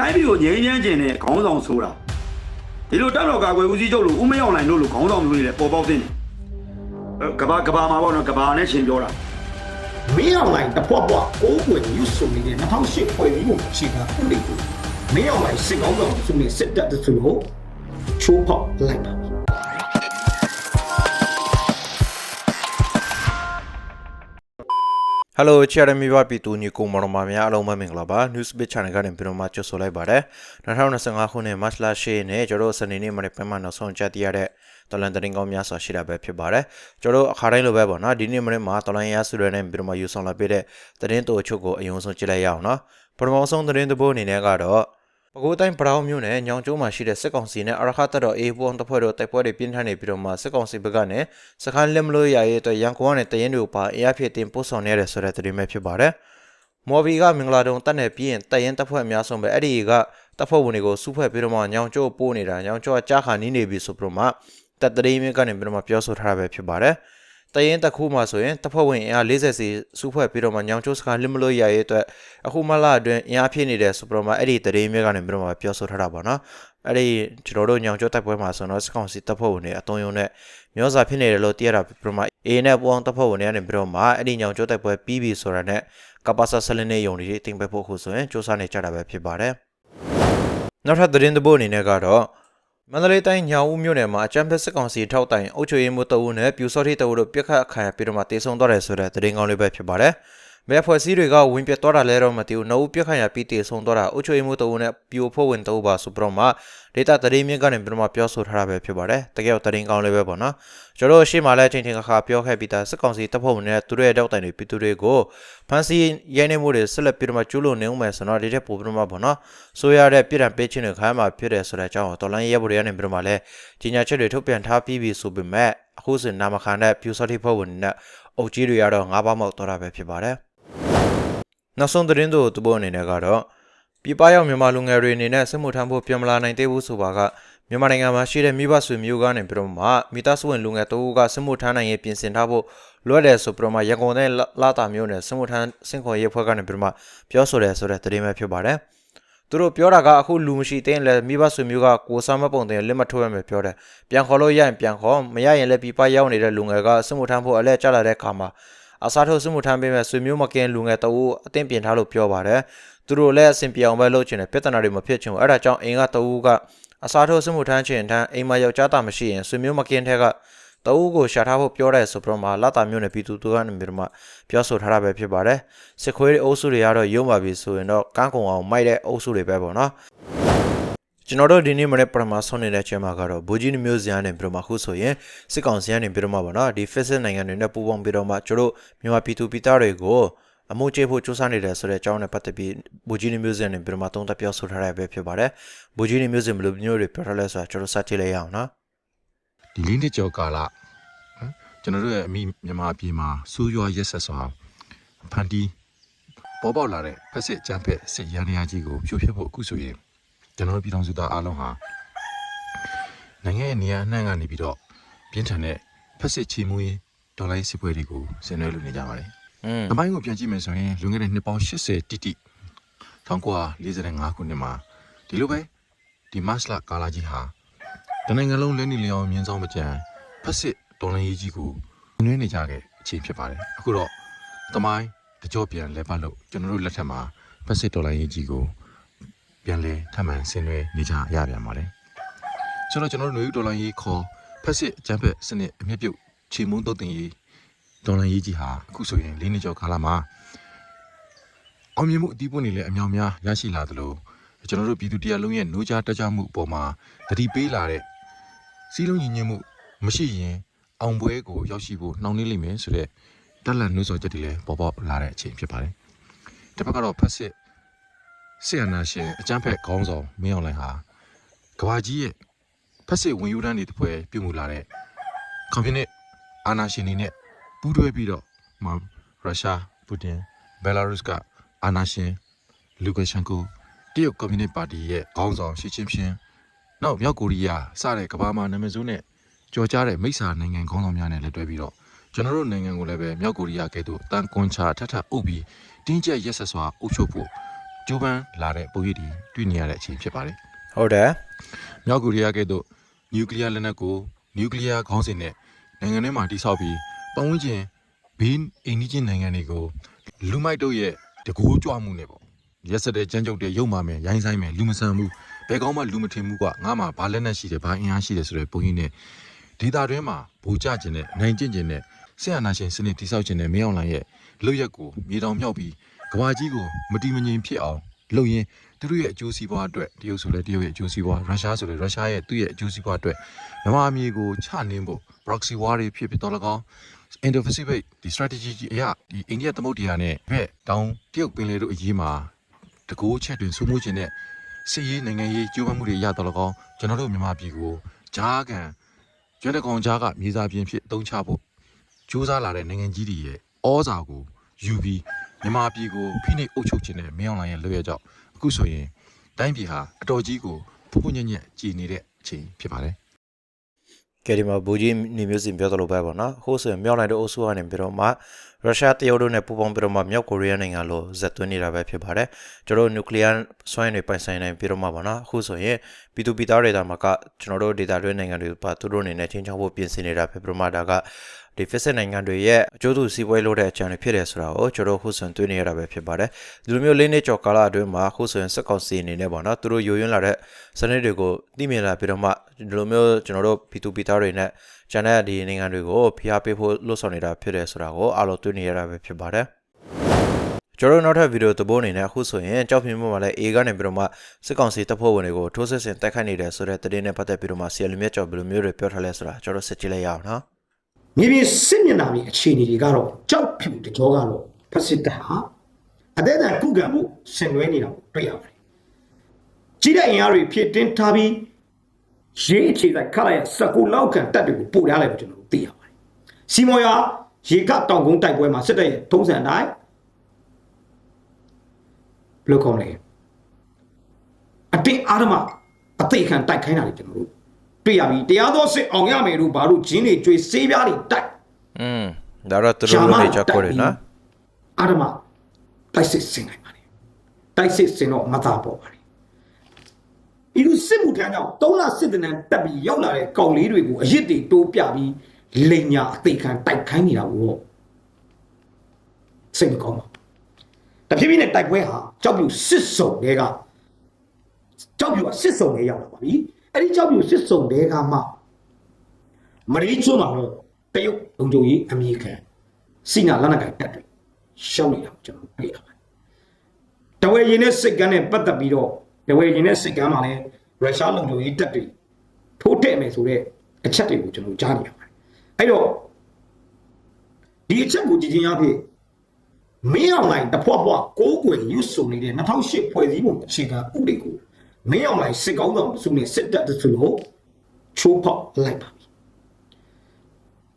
တိုင်းပြည်ကိုငြိမ်းချမ်းခြင်းနဲ့ခေါင်းဆောင်ဆိုတာဒီလိုတက်တော်ကာကွယ်ဦးစီးချုပ်လို့ဦးမရောက်နိုင်လို့လို့ခေါင်းဆောင်မျိုးတွေလည်းပေါ်ပေါက်တင်တယ်အဲကဘာကဘာမှာပေါ့နော်ကဘာနဲ့ရှင်ပြောတာမင်းအောင်လိုင်းတပွားပွားကိုးကွယ်ယူဆိုနေတဲ့2008ဖွဲ့ပြီးကိုခြေခံဥပဒေကိုမင်းအောင်လိုင်းစစ်ကောင်းဆောင်ဆိုနေစစ်တပ်တဆူလို့ချိုးဖောက်လိုက်ပါ ဟယ်လိုချာရမီဘာပီတူညီကိုမတော်မများအားလုံးပဲမင်္ဂလာပါ News Bit Channel ကနေပြန်မှကြိုဆိုလိုက်ပါတယ်2025ခုနှစ်မတ်လ10ရက်နေ့ကျွန်တော်စနေနေ့မှာပြန်မှနောက်ဆုံးကြတိရတဲ့တော်လန်တင်ကောင်းများစွာရှိတာပဲဖြစ်ပါတယ်ကျွန်တော်အခါတိုင်းလိုပဲပေါ့နော်ဒီနေ့မနေ့မှာတော်လန်ရဆူရနဲ့ပြန်မှယူဆောင်လာပေးတဲ့သတင်းတိုအချုပ်ကိုအယုံဆုံးကြည့်လိုက်ရအောင်နော်ပထမဆုံးသတင်းတပုတ်အနေနဲ့ကတော့ ပဲခူးတိုင်းပရောင်းမြို့နယ်ညောင်ကျိုးမှာရှိတဲ့စစ်ကောင်စီနဲ့အရခတ်တပ်တော်အေးပွန်တပ်ဖွဲ့တို့တိုက်ပွဲတွေပြင်းထန်နေပြီးတော့မှစစ်ကောင်စီဘက်ကနေစခန်းလက်မလို့ရရဲ့အတွက်ရန်ကုန်ကနေတရင်တွေကိုပါအင်အားဖြည့်တင်ပို့ဆောင်နေရတဲ့ဆိုတဲ့သတင်းပဲဖြစ်ပါတယ်။မော်ဘီကမင်္ဂလာတုံတက်နေပြီးရင်တရင်တပ်ဖွဲ့အများဆုံးပဲအဲ့ဒီကတပ်ဖွဲ့ဝင်တွေကိုစုဖွဲ့ပြီးတော့မှညောင်ကျိုးပို့နေတာညောင်ကျိုးကကြားခါနီးနေပြီဆိုပြီးတော့မှတပ်တရင်မြင့်ကနေပြီးတော့မှပြောဆိုထားတာပဲဖြစ်ပါတယ်။ တရင်တစ်ခုမှဆိုရင်တပ်ဖွဲ့ဝင်အင်အား40စီစုဖွဲ့ပြီးတော့မှညောင်ကျိုးစခန်းလက်မလို့ရရဲ့အတွက်အခုမလာအတွင်းအင်အားဖြည့်နေတယ်ဆိုပြီးတော့မှအဲ့ဒီတရင်မြင့်ကနေပြီးတော့မှပြောဆိုထားတာပေါ့နော်။အဲ့ဒီကျွန်တော်တို့ညောင်ကျိုးတိုက်ပွဲမှာဆိုတော့စကောင်စီတပ်ဖွဲ့ဝင်တွေအတုံးယုံနဲ့မျိုးစာဖြစ်နေတယ်လို့သိရတာပြီးတော့မှ A နဲ့ပေါင်းတပ်ဖွဲ့ဝင်တွေကနေပြီးတော့မှအဲ့ဒီညောင်ကျိုးတိုက်ပွဲပြီးပြီဆိုတာနဲ့ကပ္ပဆာဆလင်းနေယုံတွေတင်ပဲဖို့ခုဆိုရင်စ조사နေကြတာပဲဖြစ်ပါတယ်။နောက်ထပ်သတင်းတစ်ပုဒ်အနေနဲ့ကတော့ မန္တလေးတိုင်းညောင်ဦးမြို့နယ်မှာအကြမ်းဖက်စစ်ကောင်စီထောက်တိုင်အုပ်ချုပ်ရေးမှူးတအုပ်နဲ့ပြူစောတိတအုပ်တို့ပြစ်ခတ်ခံရပြီးတော့မှတေဆုံသွားတယ်ဆိုတဲ့သတင်းကောင်းလေးပဲဖြစ်ပါတယ်။မဲဖွဲ့စည်းတွေကဝင်ပြတ်သွားတာလဲတော့မသိဘူး။နှုတ်ပြစ်ခတ်ရပြီးတေဆုံသွားတာအုပ်ချုပ်ရေးမှူးတအုပ်နဲ့ပြူဖို့ဝင်တအုပ်ပါဆိုပြီးတော့မှ ဒေတာသတင်းမြင့်ကနေပြီးတော့မှပြောဆိုထားတာပဲဖြစ်ပါတယ်။တကယ်တော့သတင်းကောင်းလေးပဲပေါ့နော်။ကျွန်တော်တို့ရှေ့မှာလည်းချိန်ချိန်ခါခါပြောခဲ့ပြီးသားစစ်ကောင်စီတပ်ဖွဲ့ဝင်တွေနဲ့သူတို့ရဲ့တောက်တိုင်တွေပြည်သူတွေကိုဖမ်းဆီးရိုင်းနေမှုတွေဆက်လက်ပြီးတော့မှကျူးလွန်နေဦးမယ်ဆိုတော့ဒီထက်ပိုပြီးတော့မှပေါ့နော်။ဆိုရတဲ့ပြည်တံပေးခြင်းတွေခိုင်းမှာဖြစ်တယ်ဆိုတဲ့အကြောင်းကိုတော်လိုင်းရဲဘော်တွေကနေပြီးတော့မှလည်းကြီးညာချက်တွေထုတ်ပြန်ထားပြီးပြီဆိုပေမဲ့အခုစင်နာမခံတဲ့ပြူစောတိဖွဲ့ဝင်တွေနဲ့အုပ်ကြီးတွေကတော့ငါးပါးမောက်တော့တာပဲဖြစ်ပါတယ်။နောက်ဆုံးသတင်းတို့သူပေါ်အနေနဲ့ကတော့ ပြပရောက်မြန်မာလူငယ်တွေအနေနဲ့စစ်မှုထမ်းဖို့ပြန်မလာနိုင်သေးဘူးဆိုပါကမြန်မာနိုင်ငံမှာရှိတဲ့မိဘဆွေမျိုးကနေပြီးတော့မှမိသားစုဝင်လူငယ်တအူးကစစ်မှုထမ်းနိုင်ရေးပြင်ဆင်ထားဖို့လွတ်တယ်ဆိုပြီးတော့မှရန်ကုန်တဲ့လာတာမျိုးနဲ့စစ်မှုထမ်းစင်ခေါ်ရေးဖွဲ့ကနေပြီးတော့မှပြောဆိုတယ်ဆိုတဲ့သတင်းပဲဖြစ်ပါတယ်။သူတို့ပြောတာကအခုလူမရှိသေးရင်လည်းမိဘဆွေမျိုးကကိုစားမပုံတင်လက်မထိုးရမယ်ပြောတယ်။ပြန်ခေါ်လို့ရရင်ပြန်ခေါ်မရရင်လည်းပြပရောက်နေတဲ့လူငယ်ကစစ်မှုထမ်းဖို့အလဲကျလာတဲ့အခါမှာ အစားထိုးစစ်မှုထမ်းပေးမဲ့ဆွေမျိုးမကင်းလူငယ်တအူးအသင်ပြင်ထားလို့ပြောပါတယ်။သူတို့လည်းအဆင်ပြေအောင်ပဲလုပ်ချင်တယ်ပြဿနာတွေမဖြစ်ချင်ဘူးအဲ့ဒါကြောင့်အင်ကတအူးကအစားထိုးစစ်မှုထမ်းချင်ထမ်းအိမ်မှာယောက်ျားသားမရှိရင်ဆွေမျိုးမကင်းတဲ့ကတအူးကိုရှာထားဖို့ပြောတဲ့ဆိုပြီးတော့မှလာတာမျိုးနဲ့ပြည်သူတို့ကနေပြီးတော့မှပြောဆိုထားတာပဲဖြစ်ပါတယ်စစ်ခွေးအုပ်စုတွေကတော့ရုံးပါပြီဆိုရင်တော့ကန်းကုံအောင်မိုက်တဲ့အုပ်စုတွေပဲပေါ့နော် ကျွန်တော်တို့ဒီနေ့မနေ့ပထမဆုံးနေတဲ့ချက်မှာကတော့ဘူဂျီနမျိုးစရာနဲ့ပြီးတော့မှခုဆိုရင်စစ်ကောင်စီကနေပြီးတော့မှပေါ့နော်ဒီ Facebook နိုင်ငံတွေနဲ့ပူးပေါင်းပြီးတော့မှကျွန်တော်တို့မြန်မာပြည်သူပြည်သားတွေကိုအမိုးကျေဖို့စူးစမ်းနေတယ်ဆိုတဲ့အကြောင်းနဲ့ပတ်သက်ပြီးဘူဂျီနီမျိုးစင်နဲ့ပြီးတော့မှသုံးသပ်ပြောဆိုထားရပဲဖြစ်ပါတယ်။ဘူဂျီနီမျိုးစင်ဘယ်လိုမျိုးတွေပြောထားလဲဆိုတာကျွန်တော်စကြည့်လိုက်ရအောင်နော်ဒီလေးနှစ်ကျော်ကာလနော်ကျွန်တော်တို့ရဲ့အမိမြန်မာပြည်မှာစူးရွာရက်ဆက်စွာဖန်တီးပေါ်ပေါက်လာတဲ့ဖက်စစ်အကြမ်းဖက်စစ်ရန်ရာကြီးကိုဖြိုဖျက်ဖို့အခုဆိုရင် ကျွန်တော်တို့ပြည်ထောင်စုသားအားလုံးဟာနိုင်ငံရဲ့နေရာအနှံ့ကနေပြီးတော့ပြင်းထန်တဲ့ဖက်စစ်ချီမှုရေးဒေါ်လာရေးစစ်ပွဲတွေကိုဆင်နွှဲလုပ်နေကြပါတယ်။อืม။အပိုင်းကိုပြန်ကြည့်မယ်ဆိုရင်လွန်ခဲ့တဲ့နှစ်ပေါင်း80တိတိ1945ခုနှစ်မှာဒီလိုပဲဒီမတ်လကာလာကြီးဟာတနိုင်ငံလုံးလဲနေလျောင်းမြင်းဆောင်မကြံဖက်စစ်တော်လှန်ရေးကြီးကိုနွေးနေကြတဲ့အချိန်ဖြစ်ပါတယ်။အခုတော့သမိုင်းတကြောပြန်လဲပတ်လို့ကျွန်တော်တို့လက်ထက်မှာဖက်စစ်တော်လှန်ရေးကြီးကို ပြန်လဲထပ်မံဆင်နွှဲနေကြရပြန်ပါတယ်။ဆိုတော့ကျွန်တော်တို့ຫນွေဦးတော်လှန်ရေးခေါ်ဖက်စစ်အကြမ်းဖက်စနစ်အမြင့်ပြုတ်ချေမှုန်းတုတ်တင်ရေးဒေါ်လာရေးကြီးဟာအခုဆိုရင်လေးနှစ်ကျော်ကာလမှာအောင်မြင်မှုအတီးပွင့်နေလဲအမြောင်များရရှိလာသလိုကျွန်တော်တို့ပြည်သူတရားလုံးရဲ့နှိုးကြားတက်ကြမှုအပေါ်မှာတတိပေးလာတဲ့စီးလုံးညီညွတ်မှုမရှိရင်အောင်ပွဲကိုရောက်ရှိဖို့နှောင့်နှေးလိမ့်မယ်ဆိုတဲ့တက်လက်နှိုးဆော်ချက်တွေလည်းပေါ်ပေါက်လာတဲ့အချိန်ဖြစ်ပါတယ်။တစ်ဖက်ကတော့ဖက်စစ် ဆီယနာရှင်အကြမ်းဖက်ခေါင်းဆောင်မင်းအောင်လှိုင်ဟာကဘာကြီးရဲ့ဖက်စစ်ဝင်ယူတန်းတွေတပွဲပြုတ်မှုလာတဲ့ကွန်မြူနစ်အာဏာရှင်တွေနဲ့ပူးတွဲပြီးတော့မရုရှားပူတင်ဘယ်လာရုစ်ကအာနာရှင်လူကာရှန်ကိုတရုတ်ကွန်မြူနစ်ပါတီရဲ့ခေါင်းဆောင်ရှီကျင်းဖျင်းနောက်မြောက်ကိုရီးယားစတဲ့ကမ္ဘာမှာနာမည်ဆိုးနဲ့ကြော်ကြားတဲ့မိစ္ဆာနိုင်ငံခေါင်းဆောင်များနဲ့လည်းတွဲပြီးတော့ကျွန်တော်တို့နိုင်ငံကိုလည်းပဲမြောက်ကိုရီးယားကဲ့သို့တန်ကွန်ချာထထအုပ်ပြီးတင်းကျပ်ရက်ဆက်စွာအုပ်ချုပ်ဖို့စ ကြိုးပမ်းလာတဲ့ပုံရိပ်တွေတွေ့နေရတဲ့အချိန်ဖြစ်ပါတယ် ဟုတ်တယ် ။မြောက်ကိုရီးယားကဲ့သို့နျူကလ িয়ারလက်နက်ကိုနျူကလ িয়ার ခေါင်းစဉ်နဲ့နိုင်ငံထဲမှာတိစောက်ပြီးပတ်ဝန်းကျင်ဘေးအိမ်နီးချင်းနိုင်ငံတွေကိုလူမိုက်တို့ရဲ့တကူကြွမှုနဲ့ပေါ့ရက်စက်တဲ့ကြမ်းကြုတ်တဲ့ရုပ်မာမယ်ရိုင်းဆိုင်မယ်လူမဆန်မှုဘယ်ကောင်းမှလူမထင်မှုကငါမှဘာလက်နက်ရှိတယ်ဘာအင်အားရှိတယ်ဆိုတဲ့ပုံရိပ်နဲ့ဒေတာတွင်းမှာဘူကြခြင်းနဲ့နိုင်ကျင့်ခြင်းနဲ့ ဆရာနာရှင်စနစ်တိစောက်ခြင်းနဲ့မင်းအောင်လှိုင်ရဲ့လွတ်ရက်ကိုမြေတောင်မြောက်ပြီးကဘာကြီးကိုမတီမငြိမ်ဖြစ်အောင်လုပ်ရင်းသူတို့ရဲ့အကျိုးစီးပွားအတွက်တရုတ်ဆိုလဲတရုတ်ရဲ့အကျိုးစီးပွားရုရှားဆိုလဲရုရှားရဲ့သူ့ရဲ့အကျိုးစီးပွားအတွက်မြန်မာအမျိုးကိုချနှင်းဖို့ proxy war တွေဖြစ်ဖြစ်တော့လကောင်း Indo-Pacific ဒီ strategy ကြီးအရာဒီအိန္ဒိယသမုဒ္ဒရာနဲ့ဘက်တောင်တရုတ်ပင်လယ်တို့အရေးမှာတကူချက်တွင်စိုးမိုးခြင်းနဲ့စစ်ရေးနိုင်ငံရေးကြိုးပမ်းမှုတွေရတော့လကောင်းကျွန်တော်တို့မြန်မာပြည်ကိုဂျားကန်ကျွမ်းတကောင်ဂျားကမြေစာပြင်ဖြစ်အသုံးချဖို့ ကြိုးစားလာတဲ့နိုင်ငံကြီးတွေရဲ့ဩဇာကိုယူပြီးမြန်မာပြည်ကိုဖိနှိပ်အုပ်ချုပ်ခြင်းနဲ့မင်းအောင်လှိုင်ရဲ့လွှဲရကြောက်အခုဆိုရင်တိုင်းပြည်ဟာအတော်ကြီးကိုဖုန်ဖုန်ညံ့ညံ့ကြည်နေတဲ့အချိန်ဖြစ်ပါတယ်ကဲဒီမှာဘူကြီးနေမျိုးစင်ပြောသလိုပဲပေါ့နော်ဟိုးဆိုရင်မြောက်လိုက်တဲ့အုပ်စုကနေပြီးတော့မှရုရှားတရုတ်တို့နဲ့ပူးပေါင်းပြီးတော့မှမြောက်ကိုရီးယားနိုင်ငံလိုဇက်သွင်းနေတာပဲဖြစ်ပါတယ်ကျွန်တော်တို့နျူကလ িয়ার စွမ်းရည်တွေပိုင်ဆိုင်နိုင်ပြီးတော့မှပေါ့နော်အခုဆိုရင်ပြည်သူပြည်သားတွေတာမှာကကျွန်တော်တို့ဒေတာတွင်းနိုင်ငံတွေပါသူတို့အနေနဲ့ချင်းချောင်းဖို့ပြင်ဆင်နေတာဖြစ်ပြီးတော့မှဒါက ဒီဖက်စစ်နိုင်ငံတွေရဲ့အကျိုးတူစီးပွားရေးလုပ်တဲ့အကြံတွေဖြစ်တယ်ဆိုတာကိုကျွန်တော်ခုဆိုရင်တွေ့နေရတာပဲဖြစ်ပါတယ်ဒီလိုမျိုးလေးနှစ်ကျော်ကာလအတွင်းမှာခုဆိုရင်စက်ကောင်စီအနေနဲ့ပေါ့နော်သူတို့ယိုယွင်းလာတဲ့စနစ်တွေကိုသိမြင်လာပြီးတော့မှဒီလိုမျိုးကျွန်တော်တို့ပြည်သူပြည်သားတွေနဲ့ကျန်တဲ့ဒီနိုင်ငံတွေကိုဖိအားပေးဖို့လှုံ့ဆော်နေတာဖြစ်တယ်ဆိုတာကိုအားလုံးတွေ့နေရတာပဲဖြစ်ပါတယ်ကျွန်တော်တို့နောက်ထပ်ဗီဒီယိုသဘောအနေနဲ့အခုဆိုရင်ကြောက်ပြင်းမှုမှာလည်း A ကနေပြီးတော့မှစစ်ကောင်စီတပ်ဖွဲ့ဝင်တွေကိုထိုးစစ်ဆင်တိုက်ခိုက်နေတယ်ဆိုတဲ့သတင်းနဲ့ပတ်သက်ပြီးတော့မှဆီယလူမြတ်ကျော်ဘယ်လိုမျိုးတွေပြောထားလဲဆိုတာကျွန်တော်စစ်ကြည့်လိုက်ရအောင်နော် မြေပြင်စစ်မျက်နှာပြင်အခြေအနေတွေကတော့ကြောက်ဖြူတကြောကတော့ဖက်စစ်တပ်ဟာအသေးအံခုခံမှုဆင်နွှဲနေတာကိုတွေ့ရပါတယ်။ကြီးတဲ့အင်အားတွေဖြစ်တင်းထားပြီးရေးအခြေစိုက်ခလိုက်ရစကူလောက်ကန်တပ်တွေကိုပို့ထားလိုက်လို့ကျွန်တော်တို့သိရပါတယ်။စီမော်ယာရေကတောင်ကုန်းတိုက်ပွဲမှာစစ်တပ်ရဲ့ထုံးစံအတိုင်းဘယ်လိုခေါ်မလဲအတင်းအာရမအသိခံတိုက်ခိုင်းတာတွေကျွန်တော်တို့ တွေ့ရပြီတရားတော်စစ်အောင်ရမယ်လို့ဘာလို့ဂျင်းတွေကြွေစေးပြားတွေတိုက်อืมဒါတော့သူတို့လိုနေချက်ကိုရနော်အာရမတိုက်စစ်စင်နိုင်ပါလေတိုက်စစ်စင်တော့မသာပေါ်ပါလေဒီလိုစစ်မှုထမ်းကြောင့်သုံးလစစ်တနံတက်ပြီးရောက်လာတဲ့ကောင်လေးတွေကိုအရစ်တွေတိုးပြပြီးလိန်ညာအသေးခံတိုက်ခိုင်းနေတာကိုစိတ်မကောင်းပါတဖြည်းဖြည်းနဲ့တိုက်ပွဲဟာကြောက်ပြူစစ်စုံတွေကကြောက်ပြူကစစ်စုံတွေရောက်လာပါပြီ အဲ့ဒီကြောက်ပြူစစ်စုံတွေကမှမရီးကျွန်းမှာတော့တရုတ်လုံခြုံရေးအမိခံစိနာလက်နက်ကိုင်တက်တယ်ရှောက်နေတာကိုကျွန်တော်တွေ့ရပါတယ်တဝဲရင်နဲ့စစ်ကမ်းနဲ့ပတ်သက်ပြီးတော့တဝဲရင်နဲ့စစ်ကမ်းမှာလည်းရုရှားလုံခြုံရေးတက်တွေထိုးတက်မယ်ဆိုတော့အချက်တွေကိုကျွန်တော်ကြားနေရပါတယ်အဲ့တော့ဒီအချက်ကိုကြည့်ချင်းရဖြစ်မင်းအောင်လိုင်းတဖွက်ဖွက်ကိုးကွယ်ရွတ်ဆိုနေတဲ့2008ဖွဲ့စည်းပုံအခြေခံဥပဒေကို မင်းအောင်လိုင်းစစ်ကောင်းဆောင်စုနဲ့စစ်တပ်တစုလို့ချိုးဖောက်လိုက်ပါပြီ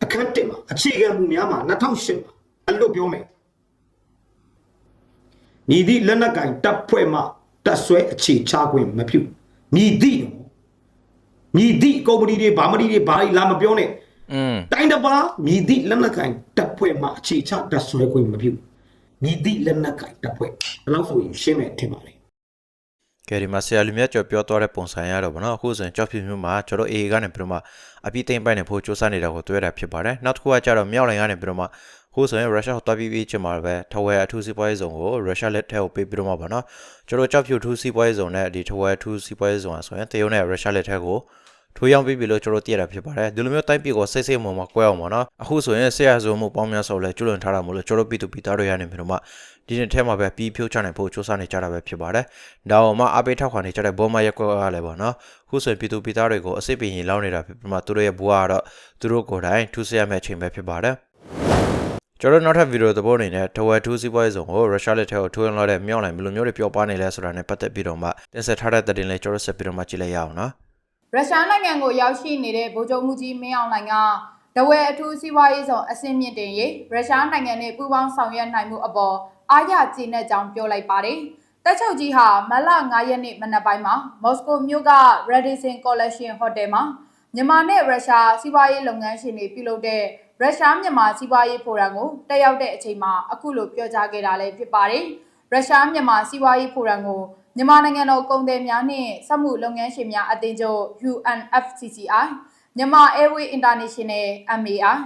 အခန်းတစ်မှာအခြေခံမူများမှာ2008မှာအလွတ်ပြောမယ်မြည်သည့်လက်နက်ကင်တပ်ဖွဲ့မှတပ်ဆွဲအခြေချခွင့်မပြုမြည်သည့်နော်မြည်သည့်ကုမ္ပဏီတွေဗာမဏီတွေဘာတွေလာမပြောနဲ့อืมတိုင်းတစ်ပါးမြည်သည့်လက်နက်ကင်တပ်ဖွဲ့မှအခြေချတပ်ဆွဲခွင့်မပြုမြည်သည့်လက်နက်ကင်တပ်ဖွဲ့ဘယ်လောက်ဆိုရင်ရှင်းမယ်ထင်ပါလေ ကဲဒီမှာဆရာလူမြတ်ကျော်ပြောသွားတဲ့ပုံစံရတော့ဗောနော်အခုဆိုရင်ကြောက်ဖြူမျိုးမှာကျွန်တော် AA ကနေပြီးတော့မှအပြည့်သိမ့်ပိုင်နေဖို့စူးစမ်းနေတာကိုတွေ့ရတာဖြစ်ပါတယ်နောက်တစ်ခုကကျတော့မြောက်လိုင်ကနေပြီးတော့မှခုဆိုရင်ရုရှားကိုတွားပြီးပြီးချင်မှာပဲထဝယ်အထူးစီးပွားရေးဇုံကိုရုရှားလက်ထက်ကိုပေးပြီးတော့မှဗောနော်ကျွန်တော်ကြောက်ဖြူထူးစီးပွားရေးဇုံနဲ့ဒီထဝယ်အထူးစီးပွားရေးဇုံอ่ะဆိုရင်တရုတ်နဲ့ရုရှားလက်ထက်ကိုထိုးရောက်ပြီးပြီလို့ကျွန်တော်သိရတာဖြစ်ပါတယ်ဒီလိုမျိုးတိုင်းပြည်ကိုစိတ်စိတ်မုံမှာကွဲအောင်ဗောနော်အခုဆိုရင်ဆရာဇုံမှုပေါင်းများစွာလဲကျွလွန်ထားတာမို့လို့ကျွန်တော်ပြည်သူပြည်သားတွေရနေပြီးတော့မှ ဒီနေ့ထဲမှာပဲပြီးဖြိုးချနိုင်ဖို့စူးစမ်းနေကြတာပဲဖြစ်ပါတယ်ဒါအောင်မှအပိတ်ထောက်ခံနေကြတဲ့ဘောမရက်ကွက်ကလည်းဗောနော်ခုဆိုရင်ပြည်သူပြည်သားတွေကိုအစ်စ်ပင်ရင်လောင်းနေတာဖြစ်ပြီးမှသူတို့ရဲ့ဘဝကတော့သူတို့ကိုယ်တိုင်ထူးဆရမယ့်အချိန်ပဲဖြစ်ပါတယ်ကျွန်တော်နောက်ထပ်ဗီဒီယိုသဘောအနေနဲ့ထဝယ်ထူးစီးပွားရေးဆောင်ကိုရုရှားလက်ထက်ကိုထိုးရင်လာတဲ့မြောက်လိုက်ဘယ်လိုမျိုးတွေပြောပါနေလဲဆိုတာနဲ့ပတ်သက်ပြီးတော့မှတင်ဆက်ထားတဲ့သတင်းလေးကျွန်တော်ဆက်ပြီးတော့မှကြည့်လိုက်ရအောင်နော်ရုရှားနိုင်ငံကိုရောက်ရှိနေတဲ့ဗိုလ်ချုပ်မှုကြီးမင်းအောင်လှိုင်ကတဝဲအထူးစီးပွားရေးဆောင်အဆင့်မြင့်တင်ရေးရုရှားနိုင်ငံနဲ့ပူးပေါင်းဆောင်ရွက်နိုင်မှုအပေါ် အားရကျေနပ်ကြောင်းပြောလိုက်ပါတယ်။တက်ချုပ်ကြီးဟာမလ9ရက်နေ့မနက်ပိုင်းမှာမော်စကိုမြို့က Radisson Collection Hotel မှာမြန်မာနဲ့ရုရှားစီးပွားရေးလုပ်ငန်းရှင်တွေပြုလုပ်တဲ့ရုရှားမြန်မာစီးပွားရေးဖိုရမ်ကိုတက်ရောက်တဲ့အချိန်မှာအခုလိုပြောကြားခဲ့တာလည်းဖြစ်ပါတယ်။ရုရှားမြန်မာစီးပွားရေးဖိုရမ်ကိုမြန်မာနိုင်ငံတော်ကုန်သည်များနှင့်စက်မှုလုပ်ငန်းရှင်များအသင်းချုပ် UNFCCI မြန်မာ Airway International MAI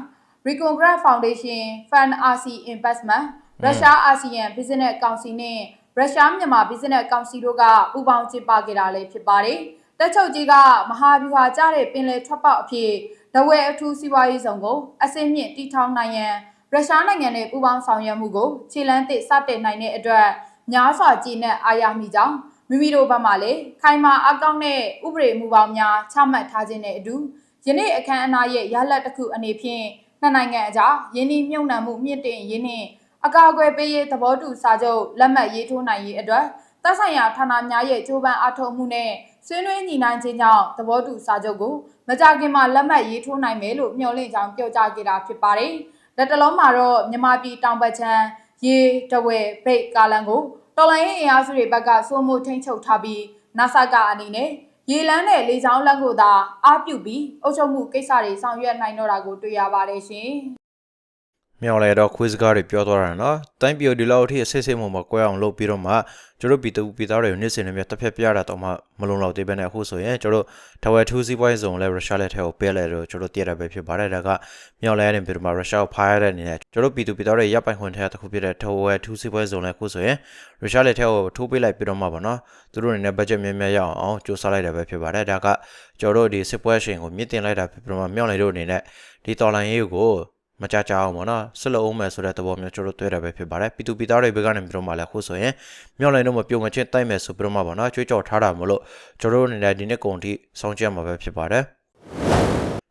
Recongrat Foundation Fund RC Investment ရုရှားအာဆီယံ Business Council နှင့်ရုရှားမြန်မာ Business Council တို့ကပူးပေါင်းကျင်းပခဲ့တာလည်းဖြစ်ပါတယ်။တက်ချုပ်ကြီးကမဟာဗျူဟာကျတဲ့ပင်လယ်ထွက်ပေါက်အဖြစ်ဒဝဲအထူးစီးပွားရေးဆောင်ကိုအစင်းမြင့်တီထောင်နိုင်ရန်ရုရှားနိုင်ငံနဲ့ပူးပေါင်းဆောင်ရွက်မှုကိုခြေလှမ်းသစ်စတင်နိုင်တဲ့အတွက်များစွာကြည်နဲ့အားရမိကြောင်းမိမိတို့ဘက်မှလည်းခိုင်မာအကောင့်တဲ့ဥပဒေမူပေါင်းများချမှတ်ထားခြင်းနဲ့အတူယနေ့အခမ်းအနားရဲ့ရလဒ်တစ်ခုအနေဖြင့်နှစ်နိုင်ငံအကြားယင်းနှမြုံနှံမှုမြင့်တင်ရင်းနှင့် အကာအကွယ်ပေးရေးသဘောတူစာချုပ်လက်မှတ်ရေးထိုးနိုင်ရေးအတွက်သက်ဆိုင်ရာဌာနများရဲ့ကြိုးပမ်းအားထုတ်မှုနဲ့ဆွေးနွေးညီနိုင်ခြင်းကြောင့်သဘောတူစာချုပ်ကိုမကြခင်မှာလက်မှတ်ရေးထိုးနိုင်မယ်လို့မျှော်လင့်ကြောင်းပြောကြားခဲ့တာဖြစ်ပါတယ်။လက်တလုံးမှာတော့မြန်မာပြည်တောင်ပတ်ချမ်းရေတဝဲဘိတ်ကာလန်ကိုတော်လိုင်းရေးအင်အားစုတွေဘက်ကစိုးမိုးထိန်းချုပ်ထားပြီး NASA ကအနေနဲ့ရေလန်းတဲ့လေကြောင်းလမ်းကိုသာအားပြုပြီးအုပ်ချုပ်မှုကိစ္စတွေဆောင်ရွက်နိုင်တော့တာကိုတွေ့ရပါတယ်ရှင်။ မြောင်လဲတော့ quiz ကားတွေပြောသွားတာနော်တိုင်းပြည်ဒီလောက်အထိအစစ်စစ်မှမကွဲအောင်လုပ်ပြီးတော့မှကျတို့ပြည်သူပြည်သားတွေနေ့စဉ်နဲ့မြတ်တစ်ဖက်ပြတာတော့မှမလုံလောက်သေးပဲနဲ့အခုဆိုရင်ကျတို့ထဝဲထူးစီးပွားရေးဇုံလဲရုရှားလက်ထဲကိုပေးလိုက်တော့ကျတို့တည်ရပဲဖြစ်ပါတယ်ဒါကမြောင်လဲနေပြီးတော့မှရုရှားကိုဖားရတဲ့အနေနဲ့ကျတို့ပြည်သူပြည်သားတွေရပ်ပိုင်ခွင့်ထဲတစ်ခုဖြစ်တဲ့ထဝဲထူးစီးပွားရေးဇုံလဲအခုဆိုရင်ရုရှားလက်ထဲကိုထိုးပေးလိုက်ပြီးတော့မှပေါ့နော်သူတို့အနေနဲ့ဘတ်ဂျက်များများရအောင်အောင်စူးစမ်းလိုက်တာပဲဖြစ်ပါတယ်ဒါကကျတို့ဒီစစ်ပွဲရှင်ကိုမြင့်တင်လိုက်တာဖြစ်ပြီးတော့မှမြောင်လဲတို့အနေနဲ့ဒီတော်လိုင်းရေးကို မကြကြအောင်ပေါ့နော်ဆက်လို့အောင်မယ်ဆိုတဲ့သဘောမျိုးကျွန်တော်တွေ့ရပဲဖြစ်ပါတယ်ပီတူပီသားတွေဘက်ကနေပြီးတော့မှလည်းခုဆိုရင်မြောက်လိုက်တော့မပြုံမချင်းတိုက်မယ်ဆိုပြီးတော့မှပေါ့နော်ကြွေးကြော်ထားတာမလို့ကျွန်တော်တို့အနေနဲ့ဒီနေ့ကုန်ထိစောင့်ကြည့်မှာပဲဖြစ်ပါတယ်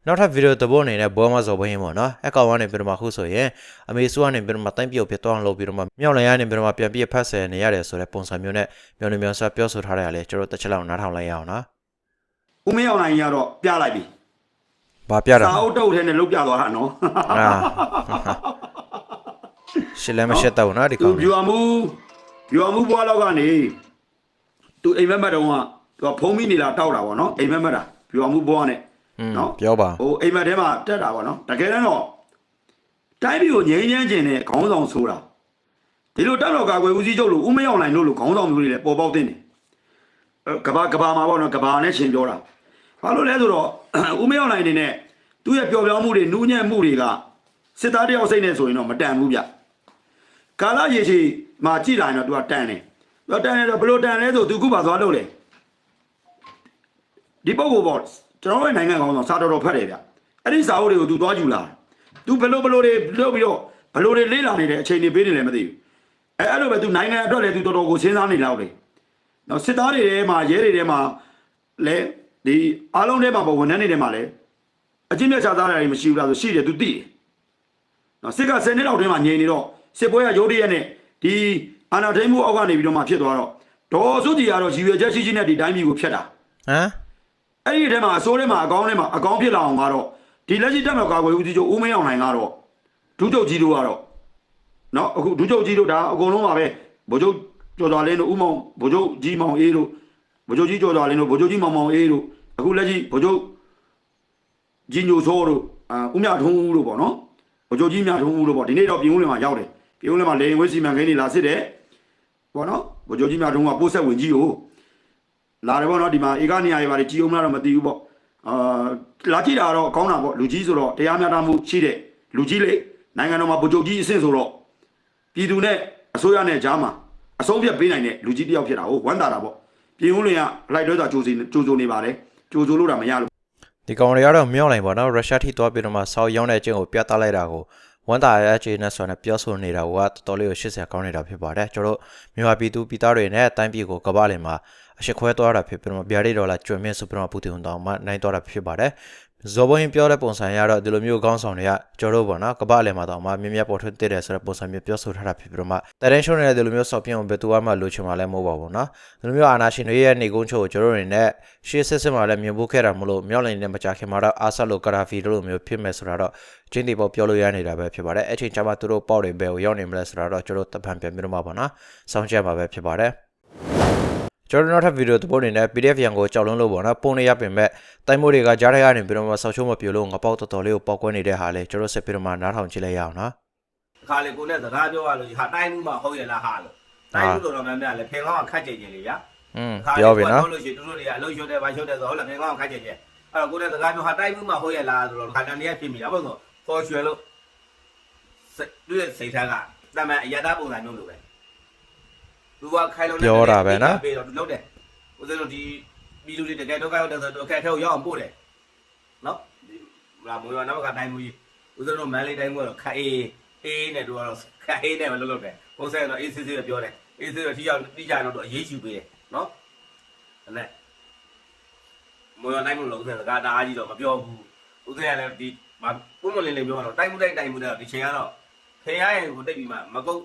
နောက်ထပ်ဗီဒီယိုသဘောအနေနဲ့ဘောမဇော်ဘင်းပေါ့နော်အကောင်ကနေပြီးတော့မှခုဆိုရင်အမေစုကနေပြီးတော့မှတိုင်းပြုတ်ဖြစ်သွားအောင်လုပ်ပြီးတော့မှမြောက်လိုက်ရနေပြီးတော့မှပြန်ပြည့်ဖတ်ဆယ်နေရတယ်ဆိုတဲ့ပုံစံမျိုးနဲ့မြောင်နေမြောင်ဆပြောဆိုထားရတယ်ကျွန်တော်တစ်ချက်လောက်နားထောင်လိုက်ရအောင်နော်ဦးမင်းအောင်နိုင်ကြီးကတော့ပြလိုက်ပြီ ဘာပြတာစာအုပ်တုပ်ထဲနဲ့လုတ်ပြသွားတာနော်အာရှစ်လည်းမရှက်တော့ဘူးနော်ဒီသူကောင်ဗျူအမှုဗျူအမှုဘွားလောက်ကနေသူအိမ်မက်မက်တုံးကသူကဖုံးမိနေလာတောက်တာပေါ့နော်အိမ်မက်မက်တာဗျူအမှုဘွားနဲ့နော်ပြောပါဟိုအိမ်မက်ထဲမှာတက်တာပေါ့နော်တကယ်တော့တိုင်းပြည်ကိုငြိမ်းချမ်းခြင်းနဲ့ခေါင်းဆောင်ဆိုတာဒီလိုတက်တော်ကာကွယ်ဦးစီးချုပ်လို့ဦးမင်းအောင်နိုင်လို့လို့ခေါင်းဆောင်မျိုးတွေလည်းပေါ်ပေါက်တင်တယ်အဲကဘာကဘာမှာပေါ့နော်ကဘာနဲ့ရှင်ပြောတာ ဘာလို့လဲဆိုတော့ဦးမေအောင်နိုင်နေနဲ့သူ့ရဲ့ပျော်ပြောင်းမှုတွေနူးညံ့မှုတွေကစစ်သားတယောက်စိတ်နဲ့ဆိုရင်တော့မတန်ဘူးဗျကာလရေရှည်မှာကြည်လာရင်တော့သူကတန်တယ်သူကတန်တယ်တော့ဘလို့တန်လဲဆိုသူခုပါသွားလို့လေဒီပုံကိုပေါ့ကျွန်တော်ရဲ့နိုင်ငံကောင်းဆောင်စာတော်တော်ဖတ်တယ်ဗျအဲ့ဒီစာအုပ်တွေကိုသူသွားယူလာသူဘလို့ဘလို့တွေလုပ်ပြီးတော့ဘလို့တွေလေးလာနေတဲ့အချိန်တွေပေးနေလည်းမသိဘူးအဲ့အဲ့လိုပဲသူနိုင်ငံအတွက်လည်းသူတော်တော်ကိုစဉ်းစားနေလောက်တယ်နော်စစ်သားတွေထဲမှာရဲတွေထဲမှာလည်း ဒီအားလုံးထဲမှာပေါ့ဝန်ထမ်းတွေထဲမှာလဲအချင်းမြတ်ချသားတွေမရှိဘူးလားဆိုရှိတယ် तू သိတယ်။နော်စစ်က10နှစ်လောက်တွင်းမှာငြိမ်နေတော့စစ်ပွဲကရိုးတရက်နဲ့ဒီအာဏာထိန်းမှုအောက်ကနေပြီးတော့မှဖြစ်သွားတော့ဒေါ်စုကြည်ကတော့ရည်ရွယ်ချက်ရှိရှိနဲ့ဒီတိုင်းပြည်ကိုဖျက်တာဟမ်အဲ့ဒီထဲမှာအစိုးရမှာအကောင်းထဲမှာအကောင်းဖြစ်လာအောင်ကတော့ဒီလက်ရှိတက်မကာကွယ်ဦးစီးချုပ်ဦးမင်းအောင်နိုင်ကတော့ဒုချုပ်ကြီးတို့ကတော့နော်အခုဒုချုပ်ကြီးတို့ဒါအကုန်လုံးပါပဲဗိုလ်ချုပ်ကျော်တော်လင်းတို့ဦးမောင်ဗိုလ်ချုပ်ကြီးမောင်အေးတို့ဗိုလ်ချုပ်ကြီးကျော်တော်လင်းတို့ဗိုလ်ချုပ်ကြီးမောင်မောင်အေးတို့ အခုလက်ရှိဗိုလ်ချုပ်ကြီးညိုစောတို့အာဦးမြထုံးဦးတို့ပေါ့နော်ဗိုလ်ချုပ်ကြီးများထုံးဦးလို့ပေါ့ဒီနေ့တော့ပြည်ဦးလင်မှာရောက်တယ်ပြည်ဦးလင်မှာလေရင်ဝဲစီမံကိန်းတွေလာစစ်တယ်ပေါ့နော်ဗိုလ်ချုပ်ကြီးများထုံးကပို့ဆက်ဝင်ကြီးကိုလာတယ်ပေါ့နော်ဒီမှာဧကနေရာတွေပါကြီးအောင်လားတော့မသိဘူးပေါ့အာလာကြည့်တာတော့ကောင်းတာပေါ့လူကြီးဆိုတော့တရားမျှတမှုရှိတဲ့လူကြီးလေနိုင်ငံတော်မှာဗိုလ်ချုပ်ကြီးအဆင့်ဆိုတော့ပြည်သူနဲ့အစိုးရနဲ့ကြားမှာအဆုံးဖြတ်ပေးနိုင်တဲ့လူကြီးတစ်ယောက်ဖြစ်တာဟုတ်ဝမ်းသာတာပေါ့ပြည်ဦးလင်ကလိုက်တွဲစွာကြိုးစီကြိုးစိုးနေပါတယ် ကြိုးစိုးလို့တာမရလို့ဒီကောင်တွေကတော့မြောက်လိုက်ပါတော့ရုရှားထိသွားပြီးတော့မှဆောက်ရောက်တဲ့အကျင့်ကိုပြသလိုက်တာကိုဝန်တာရဲ့အခြေနဲ့ဆိုတော့ပြောဆိုနေတာကတော်တော်လေးကိုရှစ်ဆရာကောင်းနေတာဖြစ်ပါတယ်ကျွန်တော်မြန်မာပြည်သူပြည်သားတွေနဲ့တိုင်းပြည်ကိုကမ္ဘာလင်မှာအရှိခွဲသွားတာဖြစ်ပြီးတော့ဗျာဒိတ်ဒေါ်လာကျွံမြင့်ဆိုပြီးတော့ပူတင်တောင်မှနိုင်သွားတာဖြစ်ပါတယ် ဇော်ဘင်းပြောတဲ့ပုံစံရတော့ဒီလိုမျိုးကောင်းဆောင်တွေကကျွန်တော်တို့ပေါ့နော်ကမ္ဘာလင်မှာတော့မှမြင်းမြတ်ပေါ်ထွက်တဲ့တယ်ဆိုတဲ့ပုံစံမျိုးပြောဆိုထားတာဖြစ်ပြီးတော့မှတရင်ရှုံးနေတဲ့ဒီလိုမျိုးဆော့ပြင်းကိုဘယ်သူမှလိုချင်မှလည်းမဟုတ်ပါဘူးနော်ဒီလိုမျိုးအာနာရှင်တွေရဲ့နေကုန်းချို့ကိုကျွန်တော်တို့အနေနဲ့ရှေ့ဆက်ဆက်မှာလည်းမြင်ဖို့ခဲ့တာမလို့မြောက်လိုက်နေတဲ့မကြခင်မှာတော့အာဆတ်လိုဂရာဖီတို့လိုမျိုးဖြစ်မယ်ဆိုတာတော့ကျင်းတီပေါ်ပြောလို့ရနေတာပဲဖြစ်ပါတယ်အဲ့ချိန်ကျမှသူတို့ပေါက်တွေဘယ်ကိုရောက်နေမလဲဆိုတာတော့ကျွန်တော်တပံပြန်ပြီးတော့မှာပေါ့နော်စောင့်ကြည့်မှာပဲဖြစ်ပါတယ် ကျွန်တော်နောက်ထပ်ဗီဒီယိုတစ်ပုဒ်အနေနဲ့ PDF ရန်ကိုကြောက်လုံးလို့ပေါ့နော်ပုံနေရပင်မဲ့တိုင်မိုးတွေကကြားထဲကနေပြီးတော့မှဆောက်ချုံးမပြလို့ငါပေါက်တော်တော်လေးကိုပောက်ကွဲနေတဲ့ဟာလေကျွန်တော်ဆက်ပြီးတော့မှနားထောင်ကြည့်လိုက်ရအောင်နော်ခါလေကိုနဲ့စကားပြောရလို့ဟာတိုင်းမှုမဟုတ်ရလားဟာလို့တိုင်းမှုတော်တော်များများလည်းဖင်ကောင်းကခတ်ကြင်ကြင်လေဗျာอืมပြောပြီနော်လို့ရှိရင်သူတို့တွေကအလုံးရှုံးတယ်ဗာရှုံးတယ်ဆိုဟုတ်လားဖင်ကောင်းကခတ်ကြင်ကြင်အဲ့တော့ကိုယ်တဲ့စကားမျိုးဟာတိုင်းမှုမှာဟုတ်ရလားဆိုတော့ခါတန်တွေကဖြစ်မိတာဘာလို့ဆိုပေါ်ရွှေလို့စိတ်သူ့ရဲ့စိတ်ထားကတမန်အရသာပုံစံမျိုးလိုပဲ သူကခိုင်လုံးပြီးတော့လုပ်တယ်ဦးဇင်းတို့ဒီပြည်လူတွေတကယ်တော့ကောက်တဲ့ဆိုတော့အခက်အခဲကိုရောက်အောင်ပို့တယ်နော်လာမွေးရနောက်ကတိုင်းမှုကြီးဦးဇင်းတို့မန်လေးတိုင်းမှုကတော့ခအေးအေးနဲ့တို့ကတော့ခအေးနဲ့မလုပ်လုပ်တယ်ပုံစံတော့အေးစစ်စစ်ပြောတယ်အေးစစ်တော့ထိရောက်တိကျတော့အရေးယူပေးတယ်နော်အဲ့နဲ့မွေးရတိုင်းမှုလို့ဦးဇင်းစကားတအားကြီးတော့မပြောဘူးဦးဇင်းကလည်းဒီပုံမလင်းလေးပြောတော့တိုင်းမှုတိုင်းတိုင်းမှုတော့ဒီချိန်ကတော့ဖေရရဲ့ကိုတိတ်ပြီးမှမကုတ်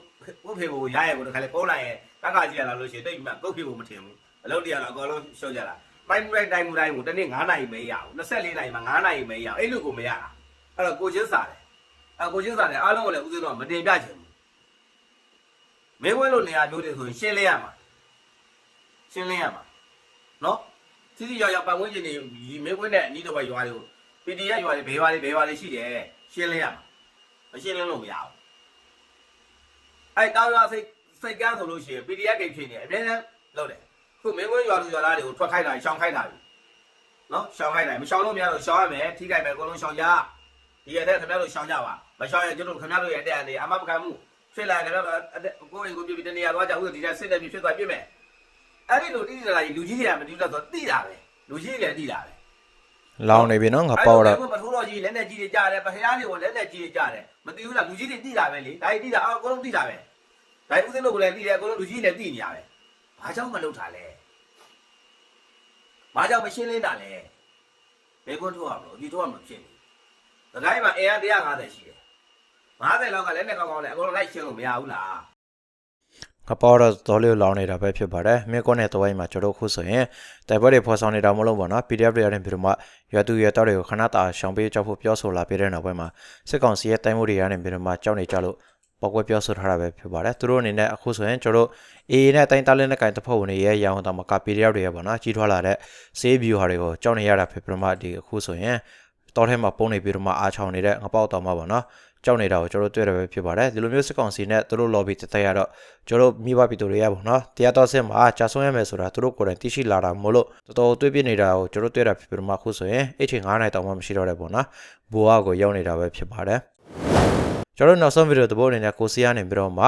ဥဖေကိုရရဲ့ကိုတခါလေပုံးလိုက်ရဲ့ တက်ကကြီးရလာလို့ရှိရင်တိတ်ပြီးမှကုတ်ဖေကိုမထင်ဘူးအလုပ်တရားတော့အကုန်လုံးရှော့ကြတာတိုင်းမှုတိုင်းတိုင်းမှုတိုင်းကိုတနေ့9နာရီမဲရအောင်24နာရီမှာ9နာရီမဲရအောင်အဲ့လိုကိုမရတာအဲ့တော့ကိုချင်းစားတယ်အဲ့ကိုချင်းစားတယ်အားလုံးကိုလည်းဦးဇင်းတော့မတင်ပြချင်ဘူးမင်းဝဲလို့နေရာမျိုးတွေဆိုရင်ရှင်းလင်းရမှာရှင်းလင်းရမှာနော်စီစီရောက်ရောက်ပတ်ဝန်းကျင်တွေဒီမင်းဝဲနဲ့အနီးတစ်ဝက်ရွာတွေကို PDF ရွာတွေဘယ်ရွာတွေဘယ်ရွာတွေရှိတယ်ရှင်းလင်းရမှာမရှင်းလင်းလို့မရဘူးအဲ့တောင်ရွာစိတ် စိတ်ကန်းဆိုလို့ရှိရင် PDF ကိဖြစ်နေအများနဲ့လုပ်တယ်ခုမင်းဝဲရွာသူရွာသားတွေကိုထွက်ခိုင်းတာရှောင်ခိုင်းတာပြီနော်ရှောင်ခိုင်းတာမရှောင်လို့မရတော့ရှောင်ရမယ်ထိခိုက်မယ်အကုန်လုံးရှောင်ကြဒီရက်တဲ့ခင်ဗျားတို့ရှောင်ကြပါမရှောင်ရင်ကျွန်တော်ခင်ဗျားတို့ရဲ့အတက်အနေအမပကံမှုဖြစ်လာခင်ဗျားတို့ကိုယ်ကိုပြပြတနေရသွားကြဦးဒီတက်စစ်တဲ့ပြဖြစ်သွားပြမယ်အဲ့ဒီလိုတိတိကျကျလူကြီးတွေကမတိတော့သိတာပဲလူကြီးတွေလည်းသိတာပဲလောင်းနေပြီနော်ငါပေါ့တော့အဲ့ပထိုးတော်ကြီးလက်နဲ့ကြီးတွေကြားတယ်ပခရားတွေကိုလက်နဲ့ကြီးတွေကြားတယ်မသိဘူးလားလူကြီးတွေသိတာပဲလေဒါကြီးသိတာအကုန်လုံးသိတာပဲ ဒါကြီးဦးစင်းတို့ကလည်းသိတယ်အကုန်လုံးလူကြီးတွေလည်းသိနေရပဲဘာကြောင့်မလုပ်တာလဲဘာကြောင့်မရှင်းလင်းတာလဲဘေကွန်းထိုးအောင်လို့ဒီထိုးအောင်မဖြစ်ဘူးဒါတိုင်းမှာအင်အား150ရှိတယ်50လောက်ကလည်းနဲ့ကောင်းကောင်းလည်းအကုန်လုံးလိုက်ရှင်းလို့မရဘူးလားငါပေါ့တော့ဒေါ်လေးကိုလောင်းနေတာပဲဖြစ်ပါတယ်မြက်ကွန်းနဲ့တဝိုင်းမှာကျွန်တော်ခုဆိုရင်တိုက်ပွဲတွေဖော်ဆောင်နေတာမလို့ပေါ့နော် PDF တွေရတယ်ပြီးတော့မှရွာသူရွာသားတွေကိုခဏတာရှောင်ပေးကြောက်ဖို့ပြောဆိုလာပြတဲ့နောက်ပိုင်းမှာစစ်ကောင်စီရဲ့တိုင်မှုတွေရတယ်ပြီးတော့မှကြောက်နေကြလို့ ပောက်ကွဲပြောဆိုထားတာပဲဖြစ်ပါတယ်သူတို့အနေနဲ့အခုဆိုရင်ကျွန်တော်တို့ AA နဲ့တိုင်းသားလင်းနဲ့ကင်တဖက်ဝင်တွေရဲ့ရောင်းတော့မက PDF တွေရဲ့ပေါ့နော်ကြီးထွားလာတဲ့ save view ဟာတွေကိုကြောက်နေရတာဖြစ်ပြီးတော့မှဒီအခုဆိုရင်တောထဲမှာပုံနေပြီးတော့မှအားချောင်နေတဲ့ငပေါက်တော်မှာပေါ့နော်ကြောက်နေတာကိုကျွန်တော်တို့တွေ့ရပဲဖြစ်ပါတယ်ဒီလိုမျိုးစစ်ကောင်စီနဲ့သူတို့ lobby တက်တက်ရတော့ကျွန်တော်မိဘပြည်သူတွေရပေါ့နော်တရားတော်စစ်မှာကြာဆုံးရမယ်ဆိုတာသူတို့ကိုယ်တိုင်သိရှိလာတာမို့လို့တော်တော်တွေးပြနေတာကိုကျွန်တော်တွေ့ရဖြစ်ပြီးတော့မှအခုဆိုရင်အချိန်9နိုင်တောင်မှမရှိတော့တဲ့ပေါ့နော်ဘူဝါကိုရောက်နေတာပဲဖြစ်ပါတယ် ကျွန်တော်နောက်ဆုံးဗီဒီယိုသဘောအနေနဲ့ကိုစီကနေပြီးတော့မှ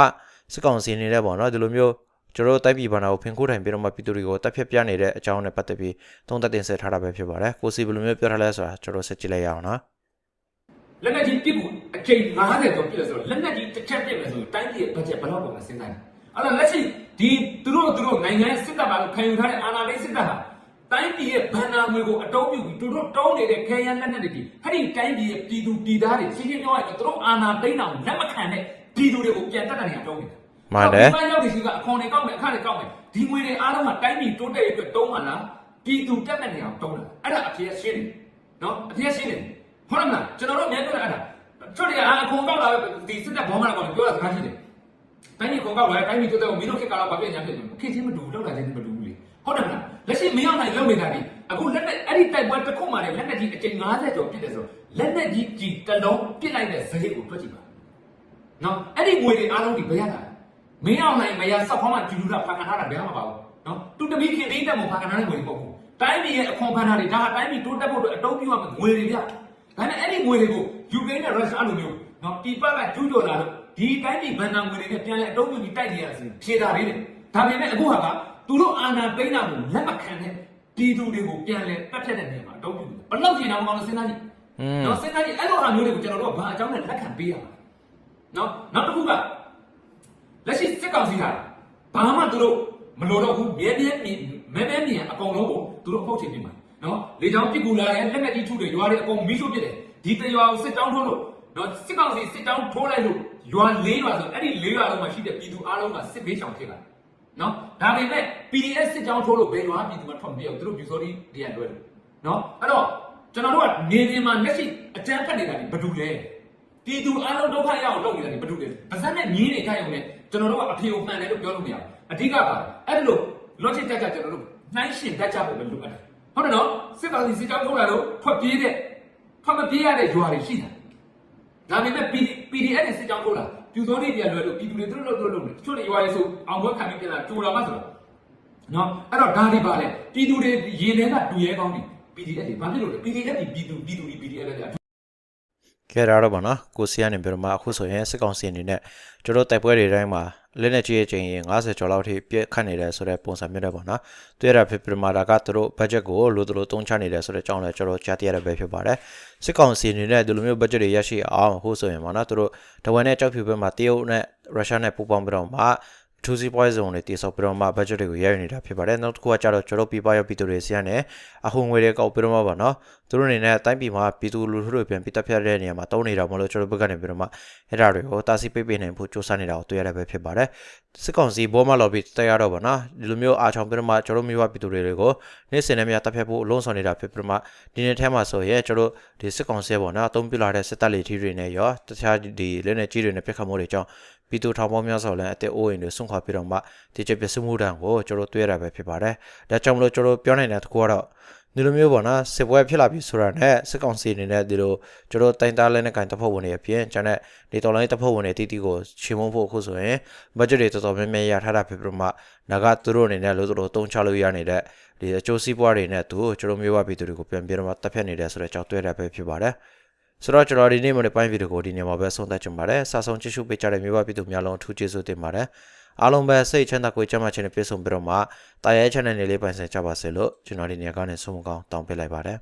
စစ်ကောင်စီအနေနဲ့ပေါ့နော်ဒီလိုမျိုးကျွန်တော်တိုက်ပြည်ဘာနာကိုဖင်ခိုးထိုင်ပြီးတော့မှပြည်သူတွေကိုတက်ဖြတ်ပြနေတဲ့အကြောင်းနဲ့ပတ်သက်ပြီးသုံးသပ်တင်ဆက်ထားတာပဲဖြစ်ပါတယ်ကိုစီဘယ်လိုမျိုးပြောထားလဲဆိုတာကျွန်တော်ဆက်ကြည့်လိုက်ရအောင်နော်လက်နက်ကြီးပြစ်ဖို့အချိန်90ကျော်ပြည့်လဲဆိုတော့လက်နက်ကြီးတစ်ချက်ပြစ်မယ်ဆိုရင်တိုင်းပြည်ရဲ့ဘတ်ဂျက်ဘယ်လောက်ပုံမှန်စဉ်းစားလဲအဲ့တော့လက်ရှိဒီသူတို့သူတို့နိုင်ငံစစ်တပ်ကလို့ခံယူထားတဲ့အာဏာသိမ်းစစ်တပ်ဟာ တိုင်းပြည်ရဲ့ဘဏ္ဍာငွေကိုအတုံးပြုပြီးသူတို့တောင်းနေတဲ့ခဲယမ်းလက်နက်တွေကြီးအဲ့ဒီတိုင်းပြည်ရဲ့ပြည်သူပြည်သားတွေရှင်းရှင်းပြောရရင်သူတို့အာဏာသိမ်းတာကိုလက်မခံတဲ့ပြည်သူတွေကိုပြန်တက်တာနေအတုံးနေတာမှန်တယ်ဒီပိုင်းရောက်နေစီကအခွန်တွေကောက်မယ်အခါတွေကောက်မယ်ဒီငွေတွေအားလုံးကတိုင်းပြည်တိုးတက်ရေးအတွက်တုံးမှလားပြည်သူတက်တဲ့နေအောင်တုံးတာအဲ့ဒါအဖြစ်ရှင်းတယ်နော်အဖြစ်ရှင်းတယ်ဟုတ်လားမလားကျွန်တော်တို့အများကြီးပြောတာအဲ့ဒါချွတ်ရအခွန်ကောက်လာပဲဒီစစ်တပ်ဘောမလာကောင်ပြောတာစကားရှိတယ်တိုင်းပြည်ခွန်ကောက်လာတိုင်းပြည်တိုးတက်အောင်မင်းတို့ခေတ်ကာလဘာပြညာဖြစ်နေခေတ်ချင်းမတူလောက်လာချင်းမတူဘူးလေဟုတ်တယ်မလား လက်ရှိမင်းအောင်နိုင်လုံနေတာဒီအခုလက်နဲ့အဲ့ဒီတိုက်ပွဲတစ်ခုမှလည်းလက်နဲ့ကြီးအကျိန်90ကျော်ပြစ်တယ်ဆိုလက်နဲ့ကြီးကြီးတလုံးပြစ်လိုက်တဲ့ဇဟစ်ကိုတွက်ကြည့်ပါနော်အဲ့ဒီငွေတွေအားလုံးဒီဘယ်ရတာလဲမင်းအောင်နိုင်မရဆောက်ဖောင်းမှဂျူလူတာဖန်ခံထားတာဘယ်မှမပါဘူးနော်သူတမီးခင်တင်းတက်မှာဖန်ခံထားတဲ့ငွေတွေပေါ့ဘူးတိုင်းပြည်ရဲ့အခွန်ဖန်တာတွေဒါကတိုင်းပြည်တိုးတက်ဖို့အတွက်အတုံးပြုရမယ့်ငွေတွေဗျဒါနဲ့အဲ့ဒီငွေတွေကိုယူကရိန်းနဲ့ရုရှားလိုမျိုးနော်ပြည်ပကကျူးကျော်လာလို့ဒီတိုင်းပြည်ဘဏ္ဍာငွေတွေနဲ့ပြန်လဲအတုံးပြုပြီးတိုက်နေရတာဆိုဖြေတာလေးတယ်ဒါပေမဲ့အခုဟာက သူတို့အာဏာသိမ်းတာကိုလက်မခံတဲ့ပြည်သူတွေကိုပြန်လဲပတ်ဖြတ်တဲ့နေရာမှာအတုံးပြုတယ်ဘယ်လောက်ကျင်အောင်မအောင်စဉ်းစားကြည့်อืมနော်စဉ်းစားကြည့်အဲ့လိုဟာမျိုးတွေကိုကျွန်တော်တို့ကဘာအကြောင်းနဲ့လက်ခံပေးရမှာလဲနော်နောက်တစ်ခုကလက်ရှိစစ်ကောင်စီကဘာမှသူတို့မလိုတော့ဘူးမြဲမြဲမြဲမြဲမြဲအကုန်လုံးကိုသူတို့အဖောက်ချင်နေမှာနော်လေချောင်းပြစ်ကူလာတယ်လက်နဲ့ကြီးထုတယ်ရွာတွေအကုန်မီးရှို့ပစ်တယ်ဒီတရွာကိုစစ်တောင်းထိုးလို့နော်စစ်ကောင်စီစစ်တောင်းထိုးလိုက်လို့ရွာ၄ရွာဆိုအဲ့ဒီ၄ရွာလုံးမှာရှိတဲ့ပြည်သူအားလုံးကစစ်ဘေးရှောင်ဖြစ်လာ နော်ဒါပေမဲ့ PDF စစ်ကြောင်းထိုးလို့ဘယ်ရွာပြည်သူမှထွက်မပြေဘူးသူတို့ပြူစောဒီတရားလွဲတယ်နော်အဲ့တော့ကျွန်တော်တို့ကနေပြည်မှာလက်ရှိအကြမ်းဖက်နေတာဒီဘာတူလဲပြည်သူအားလုံးဒုက္ခရအောင်လုပ်နေတာဒီဘာလို့လဲပါဇက်နဲ့မြင်းနေကြရုံနဲ့ကျွန်တော်တို့ကအဖေကိုမှန်တယ်လို့ပြောလို့မရဘူးအဓိကပါအဲ့ဒါလို့ logic တက်ကြကျွန်တော်တို့နှိုင်းရှင်တက်ကြဖို့ပဲလိုအပ်တယ်ဟုတ်တယ်နော်စစ်ကောင်စီစစ်ကြောင်းထုတ်လာလို့ထွက်ပြေးတဲ့ထွက်မပြေးရတဲ့ရွာတွေရှိတယ်ဒါပေမဲ့ PD PDF နဲ့စစ်ကြောင်းထုတ်လာ ပြူစောလေးတွေကလွယ်လို့ပြည်သူတွေသူတို့လို့သူတို့လုပ်နေတချို့တွေရွာရေးဆိုအောင်ဘွဲခံပြီးပြန်လာကြိုလာမှဆိုတာနော်အဲ့တော့ဒါတွေပါလေပြည်သူတွေရေထဲကတူရဲကောင်းနေ PDF တွေဘာဖြစ်လို့လဲ PDF တွေပြည်သူပြည်သူတွေ PDF တွေ ကဲဒါတော့ဗောနော်ကိုစီကနေပြီးတော့မှအခုဆိုရင်စစ်ကောင်စီအနေနဲ့ကျွန်တော်တိုက်ပွဲတွေတိုင်းမှာလက်နဲ့ကြီးရဲ့ချိန်ရင်90ကျော်လောက်ထိပြည့်ခတ်နေတယ်ဆိုတဲ့ပုံစံမျိုးတွေပေါ့နော်တွေ့ရတာဖြစ်ပြီးမှဒါကသူတို့ budget ကိုလိုလိုတုံးချနေတယ်ဆိုတဲ့အကြောင်းလည်းကျွန်တော်ကြားသိရတဲ့ပဲဖြစ်ပါတယ်စစ်ကောင်စီအနေနဲ့ဒီလိုမျိုး budget တွေရရှိအောင်ဟိုဆိုရင်ပေါ့နော်သူတို့တဝန်နဲ့ကြောက်ဖြူဘက်မှာတရုတ်နဲ့ရုရှားနဲ့ပူးပေါင်းပြီးတော့မှ ထူးစီပွဲစုံတွေတည်ဆောက်ပြီးတော့မှ budget တွေကိုရယူနေတာဖြစ်ပါတယ်နောက်တစ်ခုကကြတော့ကျွန်တော်ပြပရောက်ပြည်သူတွေစီကနေအဟုန်ငွေတွေကောက်ပြီးတော့မှပါနော်သူတို့အနေနဲ့တိုင်းပြည်မှာပြည်သူလူထုတွေပြန်ပြီးတပ်ဖြတ်တဲ့နေရာမှာတုံးနေတာမလို့ကျွန်တော်ဘက်ကနေပြီးတော့မှအဲ့ဒါတွေကိုတာစီပိတ်ပိတ်နိုင်ဖို့စူးစမ်းနေတာကိုတွေ့ရတဲ့ပဲဖြစ်ပါတယ်စစ်ကောင်စီဘောမလော်ပြီးတက်ရတော့ပါနော်ဒီလိုမျိုးအားချောင်ပြီးတော့မှကျွန်တော်မျိုးပြည်သူတွေကိုနေ့စဉ်နဲ့များတပ်ဖြတ်ဖို့အလုံးဆောင်နေတာဖြစ်ပြီးတော့မှဒီနေ့ထဲမှာဆိုရင်ကျွန်တော်ဒီစစ်ကောင်စီပေါ့နော်အသုံးပြလာတဲ့စစ်တပ်လေထီးတွေနဲ့ရောတခြားဒီလက်နဲ့ကြီးတွေနဲ့ပြစ်ခတ်မှုတွေကြောင့် ပြည်သူထောင်ပေါင်းများစွာလည်းအသက်အိုးအိမ်တွေဆွန့်ခွာပြီးတော့မှဒီချက်ပြစ်မှုတန်းကိုကျွန်တော်တွေ့ရတာပဲဖြစ်ပါတယ်ဒါကြောင့်မလို့ကျွန်တော်ပြောနိုင်တဲ့တစ်ခုကတော့ဒီလိုမျိုးပေါ့နော်စစ်ပွဲဖြစ်လာပြီဆိုတာနဲ့စစ်ကောင်စီအနေနဲ့ဒီလိုကျွန်တော်တိုင်တားလဲနဲ့ကန်တပ်ဖွဲ့ဝင်တွေအပြင်ကျန်တဲ့ဒီတော်လိုင်းတပ်ဖွဲ့ဝင်တွေတီတီကိုချေမုန်းဖို့အခုဆိုရင် budget တွေတော်တော်များများရထားတာဖြစ်ပြီးတော့မှဒါကသူတို့အနေနဲ့လို့သူတို့တုံးချလို့ရနေတဲ့ဒီအကျိုးစီးပွားတွေနဲ့သူကျွန်တော်မျိုးဝပြည်သူတွေကိုပြန်ပြီးတော့မှတပ်ဖြတ်နေတယ်ဆိုတဲ့အကြောင်းတွေ့ရတာပဲဖြစ်ပါတယ် ဆိုတော့ကျွန်တော်ဒီနေ့မနေ့ပိုင်းဗီဒီယိုကိုဒီနေ့မှာပဲဆုံးသက်ချင်ပါတယ်စာဆုံးကြည့်ရှုပေးကြတဲ့မျိုးဝပြည်သူများလုံးအထူးကျေးဇူးတင်ပါတယ်အားလုံးပဲစိတ်ချမ်းသာကိုယ်ကျန်းမာခြင်းနဲ့ပြည့်စုံပြီးတော့မှတာရဲ channel လေးပိုင်ဆိုင်ကြပါစေလို့ကျွန်တော်ဒီနေ့ကနေဆုံးမကောင်းတောင်းပေးလိုက်ပါတယ်